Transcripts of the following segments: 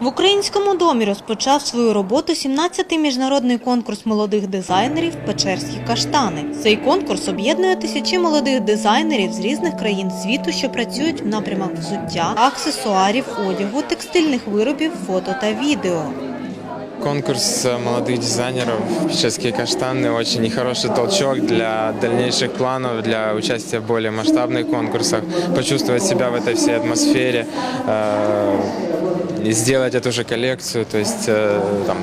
В українському домі розпочав свою роботу 17-й міжнародний конкурс молодих дизайнерів Печерські каштани. Цей конкурс об'єднує тисячі молодих дизайнерів з різних країн світу, що працюють в напрямах взуття, аксесуарів, одягу, текстильних виробів, фото та відео. Конкурс э, молодых дизайнеров «Печерские каштаны» очень хороший толчок для дальнейших планов, для участия в более масштабных конкурсах, почувствовать себя в этой всей атмосфере, э, и сделать эту же коллекцию, то есть э, там,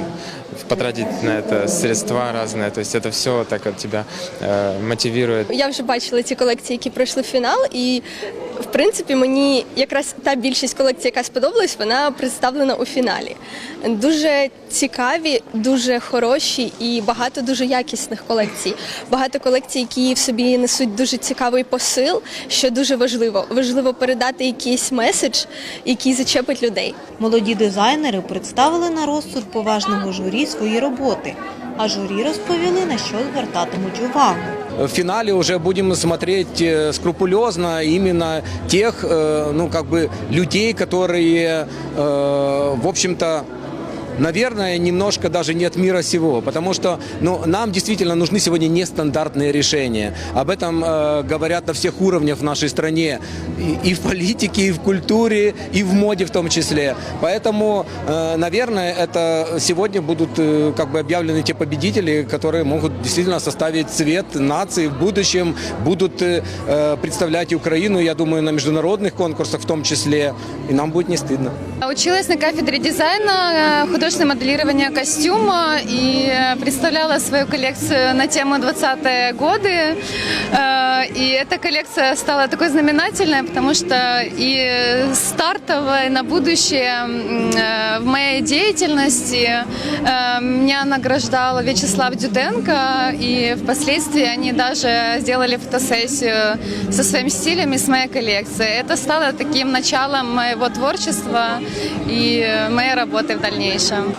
потратить на это средства разные, то есть это все так от тебя э, мотивирует. Я вже бачила ті колекції, які пройшли в фінал, і в принципі мені якраз та більшість колекцій, яка сподобалась, вона представлена у фіналі. Дуже цікаві, дуже хороші і багато дуже якісних колекцій. Багато колекцій, які в собі несуть дуже цікавий посил, що дуже важливо. Важливо передати якийсь меседж, який зачепить людей. Молоді дизайнери представили на розсуд поважного журі свої роботи, а журі розповіли, на що звертатимуть увагу. В финале уже будем смотреть э, скрупулезно именно тех, э, ну, как бы, людей, которые, э, в общем-то, наверное, немножко даже не от мира сего, потому что ну, нам действительно нужны сегодня нестандартные решения. Об этом э, говорят на всех уровнях в нашей стране, и, и в политике, и в культуре, и в моде в том числе. Поэтому, э, наверное, это сегодня будут э, как бы объявлены те победители, которые могут действительно составить цвет нации в будущем, будут э, э, представлять Украину, я думаю, на международных конкурсах в том числе, и нам будет не стыдно. Училась на кафедре дизайна, э, художественного моделирования костюма и э, представляла свою коллекцию на тему 20-е годы. Э, И эта коллекция стала такой знаменательной, потому что и стартовая на будущее м, э, в моей деятельности э, меня награждал Вячеслав Дюденко, и впоследствии они даже сделали фотосессию со своим стилем и с моей коллекцией. Это стало таким началом моего творчества и моей работы в дальнейшем.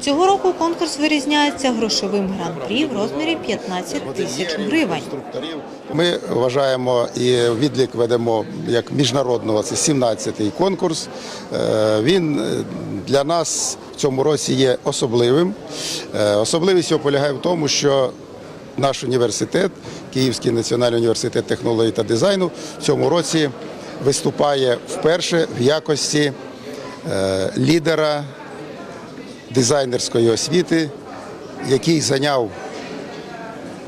Цього року конкурс вирізняється грошовим гран-прі в розмірі 15 тисяч гривень. Ми вважаємо і відлік ведемо як міжнародного, це 17-й конкурс. Е, Він для нас в цьому році є особливим. Е, Особливість його полягає в тому, що наш університет, Київський національний університет технології та дизайну, в цьому році виступає вперше в якості е, лідера дизайнерської освіти, який зайняв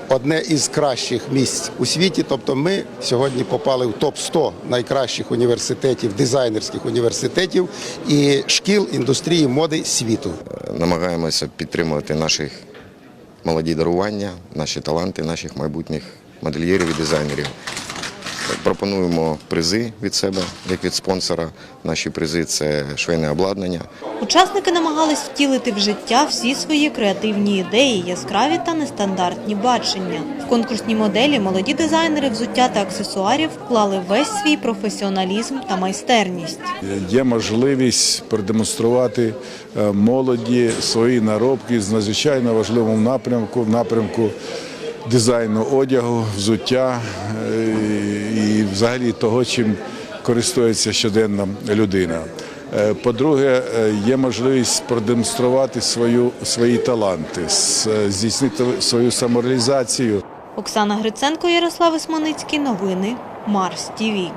одне із кращих місць у світі. Тобто ми сьогодні попали в топ 100 найкращих університетів, дизайнерських університетів і шкіл індустрії моди світу. намагаємося підтримувати наших молоді дарування, наші таланти, наших майбутніх модельєрів і дизайнерів. Пропонуємо призи від себе, як від спонсора. Наші призи це швейне обладнання, Учасники намагались втілити в життя всі свої креативні ідеї, яскраві та нестандартні бачення. В конкурсній моделі молоді дизайнери взуття та аксесуарів вклали весь свій професіоналізм та майстерність. Є можливість продемонструвати е, молоді свої наробки з надзвичайно важливому напрямку, напрямку дизайну одягу, взуття е, і взагалі того, чим користується щоденна людина. Е, По-друге, е, є можливість продемонструвати свою, свої таланти, здійснити свою самореалізацію. Оксана Гриценко, Ярослав Ісманицький. Новини Марс ТІВІ.